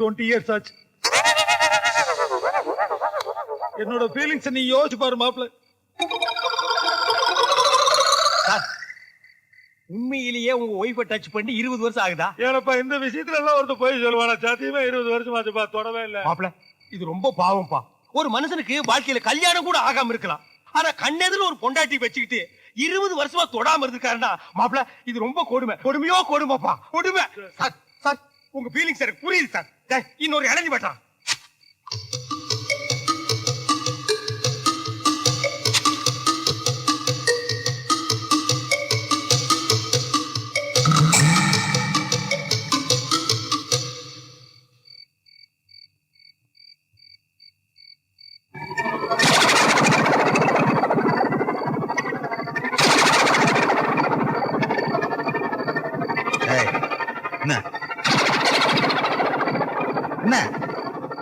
Twenty years ஆச்சு. என்னோட feelings நீ யோசிச்சு பாரு மாப்பிள்ள. உண்மையிலேயே உங்க ஒய்ஃபை டச் பண்ணி இருபது வருஷம் ஆகுதா? ஏனப்பா இந்த விஷயத்துல எல்லாம் ஒருத்தர் போய் சொல்லுவானா? சத்தியமா இருபது வருஷம் ஆச்சுப்பா தொடவே இல்ல. மாப்பிள இது ரொம்ப பாவம்ப்பா. ஒரு மனுஷனுக்கு வாழ்க்கையில கல்யாணம் கூட ஆகாம இருக்கலாம். ஆனா கண்ணெதிர ஒரு பொண்டாட்டி வச்சுக்கிட்டு இருபது வருஷமா தொடாம இருக்காருன்னா மாப்பிள இது ரொம்ப கொடுமை. கொடுமையோ கொடுமைப்பா. கொடுமை. சார் சார் உங்க ஃபீலிங்ஸ் எனக்கு புரியுது சார் இன்னொரு இளஞ்சி பட்டான்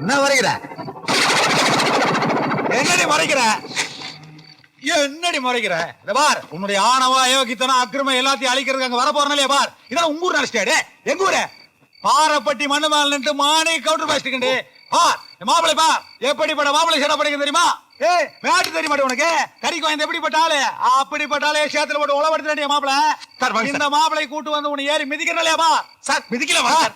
என்ன வரைகிற? என்னடி மறைக்கிற? என்னடி மறைக்கிற? இத பார். உன்னுடைய ஆணவா அயோக்கித்தனம் அக்கிரமம் எல்லாத்தையும் அழிக்கிறதுக்கு அங்க வர போறனாலே பார்? இதான் உங்க ஊர் நினைச்சிட்டாடு எங்க ஊரு? பாரப்பட்டி மண்ணு மேல நின்று மானே கவுண்டர் பேசிட்டு பார். மாப்பிளை பார். எப்படிப்பட்ட மாப்பிளை சேட படிக்க தெரியுமா? ஏய் மேட்டு தெரிய மாட்டேன் உனக்கு? கறிக்கு வாய்ந்த எப்படிப்பட்ட ஆளு அப்படிப்பட்ட ஆளே சேத்துல போட்டு உழவெடுத்துட்டே மாப்பிளை சார். இந்த மாப்பிளை கூட்டு வந்து உன்னை ஏறி மிதிக்கிறனாலேப்பா சார் மிதிக்கல சார்.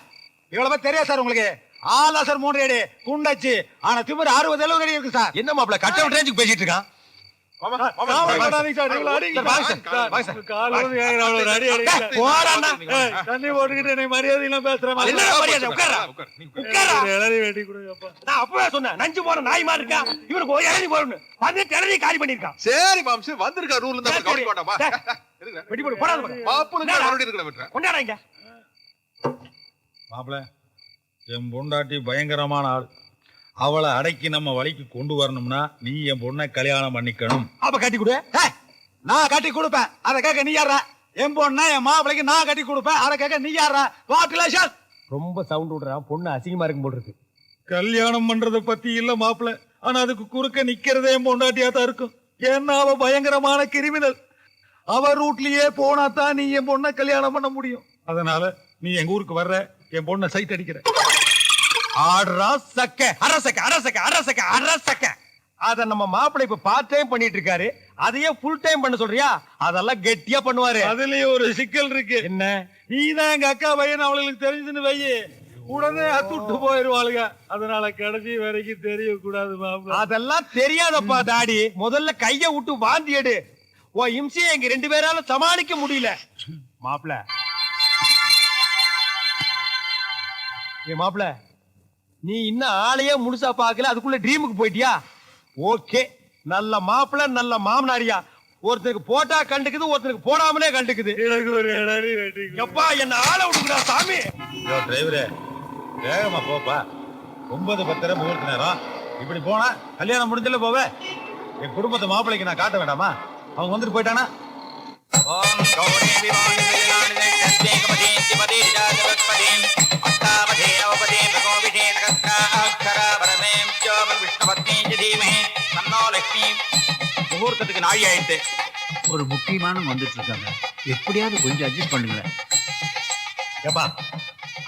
இவ்வளவு பேர் தெரியாது சார் உங்களுக்கு. ஆளா சார் மூன்று அடி குண்டாச்சு. ஆனா திமிர் அறுபது எழுபது அடி இருக்கு சார். என்ன மாப்பிள கட் அவுட் ரேஞ்சுக்கு பேசிட்டு இருக்கான்? சார், வெட்டி மாம்சு வந்திருக்கா ரூல் இருந்தா என் பொண்டாட்டி பயங்கரமான ஆள். அவளை அடக்கி நம்ம வழிக்கு கொண்டு வரணும்னா நீ என் பொண்ணை கல்யாணம் பண்ணிக்கணும். அப்ப கட்டி கொடு. நான் கட்டி கொடுப்பேன். அதை கேட்க நீ யாரா என் பொண்ணா என் மாப்பிளைக்கு நான் கட்டி கொடுப்பேன். அதை கேட்க நீ யாரா வாட்டுலேஷன் ரொம்ப சவுண்ட் விடுறான் பொண்ணு அசிங்கமா இருக்கும் போல் இருக்கு. கல்யாணம் பண்றத பத்தி இல்ல மாப்பிள ஆனா அதுக்கு குறுக்க நிக்கிறதே என் பொண்டாட்டியா தான் இருக்கும். ஏன்னா அவ பயங்கரமான கிரிமினல் அவ ரூட்லயே போனா தான் நீ என் பொண்ணை கல்யாணம் பண்ண முடியும். அதனால நீ எங்க ஊருக்கு வர்ற? என் பொண்ணை சைட் அடிக்கிற. ஆடுறா சக்க அரசக்க அரசக்க அரசக்க அரசக்க. அத நம்ம மாப்பிள்ளை இப்ப பார்ட் டைம் பண்ணிட்டு இருக்காரு. அதையே ஃபுல் டைம் பண்ண சொல்றியா? அதெல்லாம் கெட்டியா பண்ணுவாரு. அதுலயும் ஒரு சிக்கல் இருக்கு. என்ன? நீ தான் எங்க அக்கா பையன் அவளுக்கு தெரிஞ்சுன்னு வையி. உடனே அத்துட்டு போயிருவாளுங்க அதனால கடைசி வரைக்கும் மாப்பிள அதெல்லாம் தெரியாதப்பா டாடி. முதல்ல கைய விட்டு வாந்தி எடு. ஓ இம்சியை எங்க ரெண்டு பேரால சமாளிக்க முடியல. மாப்பிள ஏ மாப்பிள நீ இன்னும் ஆளையே முழுசா பார்க்கல அதுக்குள்ள ட்ரீமுக்கு போயிட்டியா? ஓகே நல்ல மாப்பிள நல்ல மாமனாரியா. ஒருத்தருக்கு போட்டா கண்டுக்குது ஒருத்தருக்கு போடாமலே கண்டுக்குது. எனக்கு ஒரு. எப்பா என்ன ஆளை விடுங்கடா சாமி. யோ டிரைவரே வேகமா போப்பா. ஒன்பது பத்தரை முகூர்த்த நேரம். இப்படி போனா கல்யாணம் முடிஞ்சல போவே. என் குடும்பத்தை மாப்பிள்ளைக்கு நான் காட்ட வேண்டாமா? அவங்க வந்துட்டு போயிட்டானா? ஓம் கௌரே விவாணி விஜயானி ஜெகபதே லக்ஷ்மி முகூர்த்தத்துக்கு நாழி ஆயிட்டு ஒரு முக்கியமானவங்க வந்துட்டு இருக்காங்க எப்படியாவது கொஞ்சம் அட்ஜஸ்ட் பண்ணுங்க ஏப்பா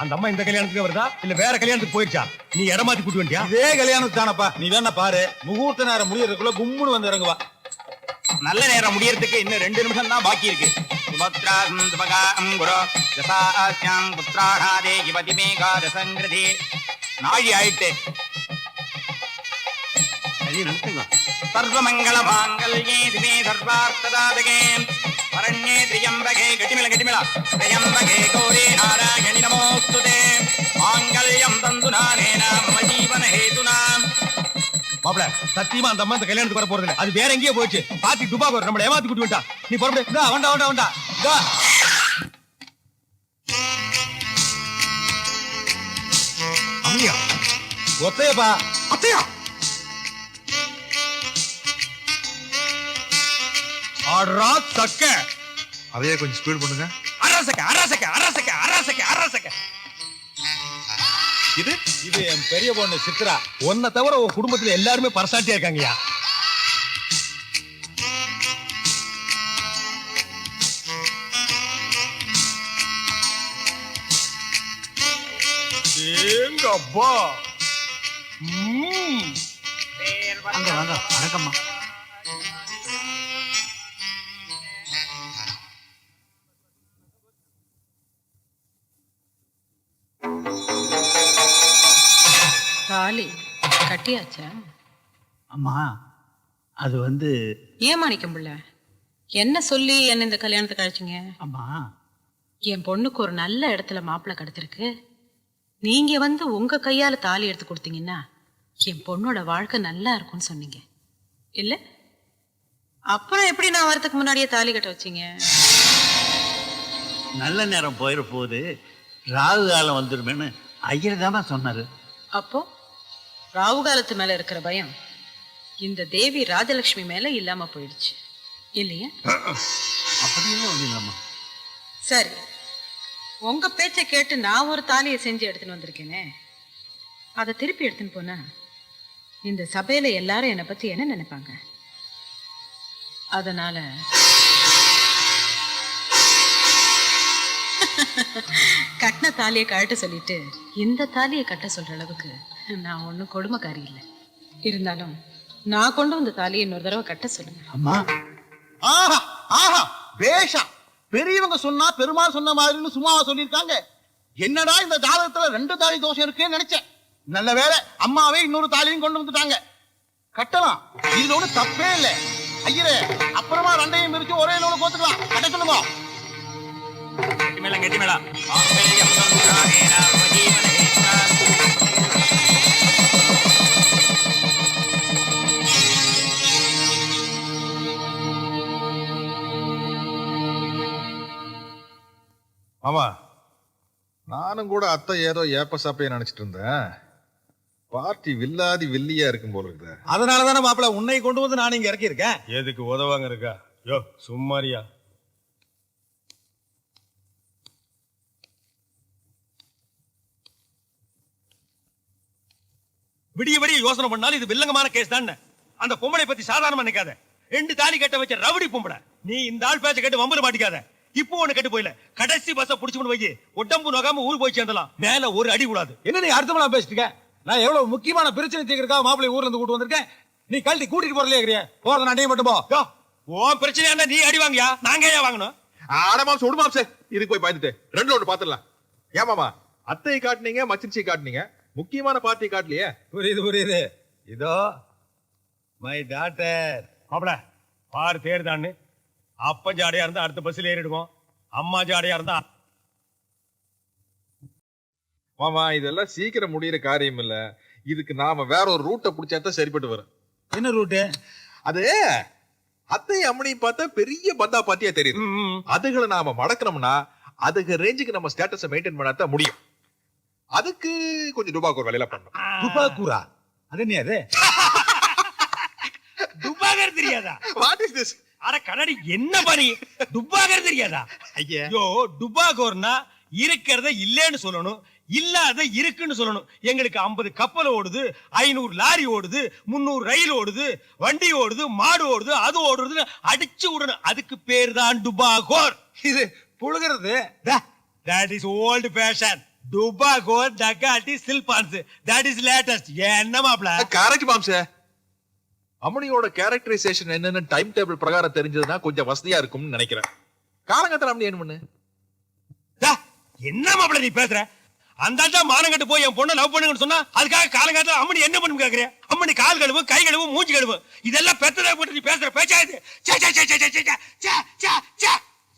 அந்த அம்மா இந்த கல்யாணத்துக்கு வருதா? இல்ல வேற கல்யாணத்துக்கு போயிருச்சா நீ இடமாத்தி கூட்டி வந்துட்டியா இதே கல்யாணம் தானப்பா. நீ வேணா பாரு. முகூர்த்த நேரம் முடியறதுக்குள்ள கும்முன்னு வந்து இறங்குவா. நல்ல நேரம் முடியறதுக்கு இன்னும் ரெண்டு நிமிஷம் தான் பாக்கி இருக்கு. நாழி ஆயிட்டு சர்வமங்கள மாங்கல்யே திவே சர்வார்த்ததாதகே. வரண்யே திரியம்பகே கட்டிமில கட்டிமில திரியம்பகே கௌரி நாராயணி நமோஸ்துதே. மாங்கல்யம் தந்து நானே நாம ஜீவன ஹேதுனாம் மாப்பிள சத்தியமா அந்த அம்மா இந்த கல்யாணத்துக்கு வர போறது இல்லை அது வேற எங்கேயோ போச்சு. பாத்தி துபா போற நம்மள ஏமாத்தி கூட்டி விட்டா நீ புறப்படு. இந்தா வண்டா வண்டா வண்டா. இதா அம்மியா? ஒத்தையப்பா. அத்தையா? ஆடுறா சக்க அதையே கொஞ்சம் ஸ்பீட் பண்ணுங்க. அரசக்க அரசக்க அரசக்க அரசக்க அரசக்க இது இது என் பெரிய பொண்ணு சித்ரா. உன்னை தவிர உன் குடும்பத்துல எல்லாருமே பர்சாட்டியா இருக்காங்கய்யா. எங்க அப்பா ம்ம். அங்க வாங்க வணக்கம்மா. தாலி கட்டியாச்சா? அம்மா அது வந்து ஏன் மாணிக்கம் பிள்ளை? என்ன சொல்லி என்ன இந்த கல்யாணத்துக்கு அழைச்சிங்க? அம்மா. என் பொண்ணுக்கு ஒரு நல்ல இடத்துல மாப்பிள்ளை கிடைச்சிருக்கு. நீங்க வந்து உங்க கையால தாலி எடுத்து கொடுத்தீங்கன்னா என் பொண்ணோட வாழ்க்கை நல்லா இருக்கும்னு சொன்னீங்க. இல்ல? அப்புறம் எப்படி நான் வரதுக்கு முன்னாடியே தாலி கட்ட வச்சீங்க? நல்ல நேரம் போயிட போது ராகு காலம் வந்துருமேன்னு ஐயர் தாம்மா சொன்னாரு. அப்போ? ராவு காலத்து மேல இருக்கிற பயம் இந்த தேவி ராஜலட்சுமி மேல இல்லாம போயிடுச்சு. இல்லையா? ஒன்றும் இல்லைம்மா. சரி. உங்க பேச்சை கேட்டு நான் ஒரு தாலியை செஞ்சு எடுத்துன்னு வந்திருக்கேனே. அதை திருப்பி எடுத்துன்னு போனா இந்த சபையில எல்லாரும் என்னை பத்தி என்ன நினைப்பாங்க? அதனால கட்டின தாலியை கழட்ட சொல்லிட்டு இந்த தாலியை கட்ட சொல்ற அளவுக்கு நான் ஒன்றும் கொடுமைக்காரி இல்லை. இருந்தாலும் நான் கொண்டு வந்த தாலியை இன்னொரு தடவை கட்ட சொல்லுங்க. அம்மா. ஆஹா ஆஹா பேஷா. பெரியவங்க சொன்னா பெருமாள் சொன்ன மாதிரின்னு சும்மாவா சொல்லியிருக்காங்க. என்னடா இந்த ஜாதகத்துல ரெண்டு தாலி தோஷம் இருக்குன்னு நினைச்சேன். நல்ல வேளை அம்மாவே இன்னொரு தாலியும் கொண்டு வந்துட்டாங்க. கட்டலாம். இதுல ஒண்ணு தப்பே இல்ல. ஐயரே அப்புறமா ரெண்டையும் பிரிச்சு ஒரே நூலை கோத்துக்கலாம். கட்ட சொல்லுங்க கெட்டிமேளம் கெட்டிமேளம். மாங்கல்யம் சந்தானேன ஆமா நானும் கூட அத்தை ஏதோ ஏப்ப சாப்பைய நினைச்சிட்டு இருந்தேன். பார்ட்டி வில்லாதி வில்லியா இருக்கும் போல இருக்குது. அதனால தானே மாப்பிள உன்னை கொண்டு வந்து நான் இங்க இறக்கி இருக்கேன் எதுக்கு உதவாங்க இருக்கா? யோ சும்மாரியா. விடிய விடிய யோசனை பண்ணாலும் இது வில்லங்கமான கேஸ் தான் அந்த பொம்பளை பத்தி சாதாரணமா நிக்காத ரெண்டு தாலி கட்ட வச்ச ரவுடி பொம்பளை. நீ இந்த ஆள் பேச்ச கட்டு வம்பல மாட்டிக்காத. இப்போ ஒண்ணு கட்டு போயில. கடைசி பஸ்ஸ புடிச்சு கொண்டு போய் உடம்பு நோகாம ஊர் போய் சேர்ந்தலாம் மேல ஒரு அடி கூடாது. என்ன நீ அர்த்தமெல்லாம் பேசிட்டு? நான் எவ்வளவு முக்கியமான பிரச்சனை தீர்க்கறதுக்காக மாப்பிளை ஊர்ல இருந்து கூட்டு வந்திருக்கேன். நீ கழட்டி கூட்டிட்டு போறலையே போறத நான் மட்டும் போ. உன் பிரச்சனையா நீ அடி வாங்கியா? நாங்க ஏன் வாங்கணும்? ஆட மாம்சம் விடு மாம்சே இதுக்கு போய் பார்த்துட்டு ரெண்டுல ஒன்று பார்த்துடலாம் ஏமாமா அத்தையை காட்டுனீங்க மச்சினிச்சியை காட்டுனீங்க. முக்கியமான பார்ட்டியை காட்டலையே? புரியுது புரியுது. இதோ மை டாட்டர் மாப்பிள பாரு தேர்தான்னு அப்ப ஜாடையா இருந்தா அடுத்த பஸ்ல ஏறிடுவோம். அம்மா ஜாடையா இருந்தா மாமா இதெல்லாம் சீக்கிரம் முடியிற காரியம் இல்ல. இதுக்கு நாம வேற ஒரு ரூட்டை பிடிச்சா தான் சரிப்பட்டு வரும். என்ன ரூட்டு அது அத்தை அம்மனையும் பார்த்தா பெரிய பந்தா பாத்தியா தெரியுது. அதுகளை நாம மடக்கணும்னா அதுக்கு ரேஞ்சுக்கு நம்ம ஸ்டேட்டஸை மெயின்டைன் பண்ணாதான் முடியும். அதுக்கு கொஞ்சம் டுபாக்கு ஒரு வேலையில பண்ணணும் துப்பாக்கூரா அது என்ன அது? துப்பாகர் தெரியாதா? வாட் இஸ் திஸ் அட கண்ணாடி என்ன பாரு துப்பாகர் தெரியாதா? ஐயா. துப்பாகோர்னா இருக்கிறத இல்லைன்னு சொல்லணும் இல்லாத இருக்குன்னு சொல்லணும். எங்களுக்கு 50 கப்பல் ஓடுது ஐநூறு லாரி ஓடுது முந்நூறு ரயில் ஓடுது வண்டி ஓடுது மாடு ஓடுது அது ஓடுறதுன்னு அடிச்சு விடணும். அதுக்கு பேர் தான் டுபாகோர் இது புழுகிறது. தட் இஸ் ஓல்டு ஃபேஷன் டுபாகோர் டக்காட்டி சில்பான்ஸ் தட் இஸ் லேட்டஸ்ட் என்ன மாப்ள கரெக்ட் மாம்ச. அமனியோட கேரக்டரைசேஷன் என்னன்னு டைம் டேபிள் பிரகாரம் தெரிஞ்சதுன்னா கொஞ்சம் வசதியா இருக்கும்னு நினைக்கிறேன். காலங்கத்தில் அமனி என்ன பண்ணு? என்ன மாப்பிள நீ பேசுற? அந்த மானங்கட்டு போய் என் பொண்ணு லவ் பண்ணுங்கன்னு சொன்னா அதுக்காக காலங்காலத்தில் அம்மனி என்ன பண்ணு கேக்குறியா அம்மனி கால் கழுவு கை கழுவு மூஞ்சி கழுவு. இதெல்லாம் பெத்ததா போட்டு நீ பேசுற பேச்சா இது?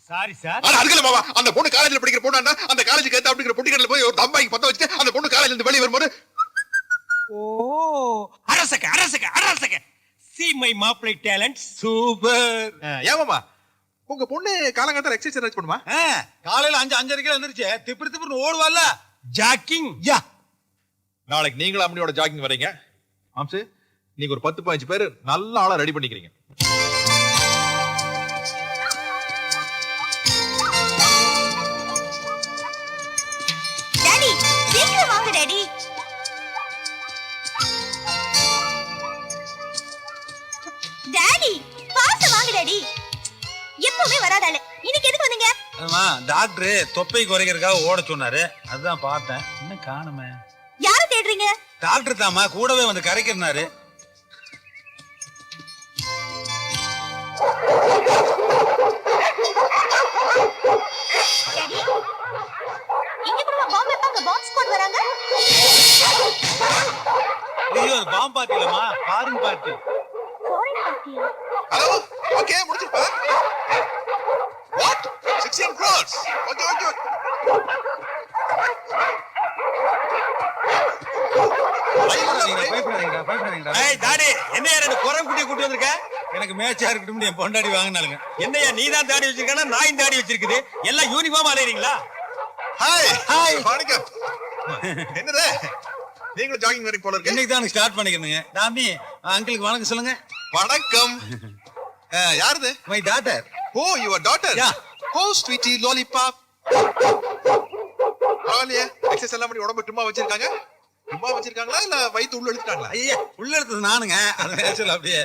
சாரி சார் அதுக்கல மாமா அந்த பொண்ணு காலேஜ்ல படிக்கிற பொண்ணு அந்த காலேஜுக்கு ஏத்த அப்படிங்கிற பொட்டிக்கடல போய் ஒரு பத்த வச்சுட்டு அந்த பொண்ணு காலேஜ்ல இருந்து வெளியே ஓ அரசக்க அரசக்க அரசக்க. சி மை மாப்பிளை டேலண்ட் சூப்பர் ஏமாமா உங்க பொண்ணு காலங்காலத்தில் எக்ஸசைஸ் பண்ணுமா? காலையில அஞ்சு அஞ்சரைக்கு எழுந்திருச்சு திப்பு திப்புன்னு ஓடுவாள்ல. ஜாக்கிங் யா. நாளைக்கு நீங்களும் அம்மனியோட ஜாகிங் வரீங்க. மாம்சு நீங்க ஒரு பத்து பதினஞ்சு பேர் நல்ல ஆளா ரெடி பண்ணிக்கிறீங்க. டாடி எப்பவுமே வராதால இன்னைக்கு எதுக்கு வந்தீங்க? ஆமா டாக்டர் தொப்பை குறைக்கிறதுக்காக ஓட சொன்னாரு. அதுதான் பார்த்தேன். இன்னும் காணுமே? யார தேடுறீங்க? டாக்டர் தாமா கூடவே வந்து கரைக்கிறனாரு என்னையா ரெண்டு குரம் குட்டியை கூட்டி வந்திருக்க? எனக்கு மேட்சா இருக்கட்டும் என் பொண்டாடி வாங்கினாலுங்க என்னையா நீ தான் தாடி வச்சிருக்கா நாயும் தாடி வச்சிருக்குது. எல்லாம் யூனிஃபார்ம் அலையறீங்களா? ஹாய் ஹாய் வணக்கம். என்னது? நீங்களும் ஜாகிங் வரீங்க போல இருக்கு. இன்னைக்கு தான் ஸ்டார்ட் பண்ணிக்கிறேங்க தாமி அங்கிளுக்கு வணக்கம் சொல்லுங்க. வணக்கம். யாருது? My daughter oh your daughter Yeah. Oh sweetie lollipop பரவாயில்லையே எக்ஸசைஸ் எல்லாம் பண்ணி உடம்பு சும்மா வச்சிருக்காங்க. சும்மா வச்சிருக்காங்களா இல்ல வயித்து உள்ள எடுத்துட்டாங்களா ஐயா உள்ள எடுத்தது நானுங்க. அது நேச்சுரல் அப்படியே.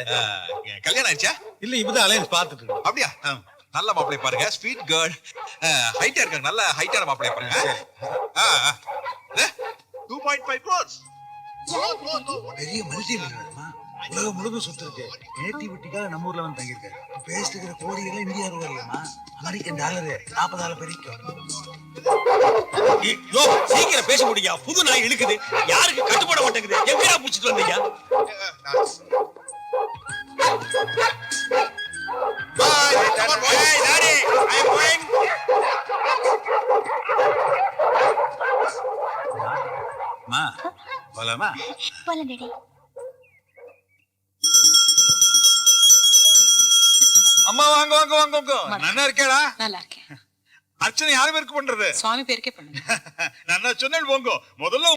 கல்யாணம் ஆயிடுச்சா? இல்ல இப்பதான் அலையன்ஸ் பார்த்துட்டு இருக்கோம். அப்படியா? நல்ல மாப்பிளைய பாருங்க. ஸ்வீட் கேர்ள் ஹைட்டா இருக்காங்க. நல்ல ஹைட்டான மாப்பிளைய பாருங்க. டூ பாயிண்ட் ஃபைவ் க்ரோர்ஸ் பெரிய மல்டி உலகம் முழுக்க சுத்து இருக்கு. நேட்டிவிட்டிக்காக நம்ம ஊர்ல வந்து தங்கியிருக்காரு. பேசிட்டு இருக்கிற கோடிகள் இந்தியா ரூபாய் இல்லையம்மா அமெரிக்கன் டாலரு நாற்பதாயிரம் பெருக்கும் யோ சீக்கிரம் பேச முடியா? புது நாய் இழுக்குது. யாருக்கு கட்டுப்பட மாட்டேங்குது? எங்கடா புடிச்சிட்டு வந்தீங்க? போலாமா? போலாம் டாடி. அம்மா வாங்க வாங்க வாங்க வாங்க. நல்லா இருக்கேடா. நல்லா இருக்கேன். அர்ச்சனை யாரு பேருக்கு பண்றது? சுவாமி பேருக்கே பண்ணுங்க. நான் சொன்னேன் போங்க. முதல்ல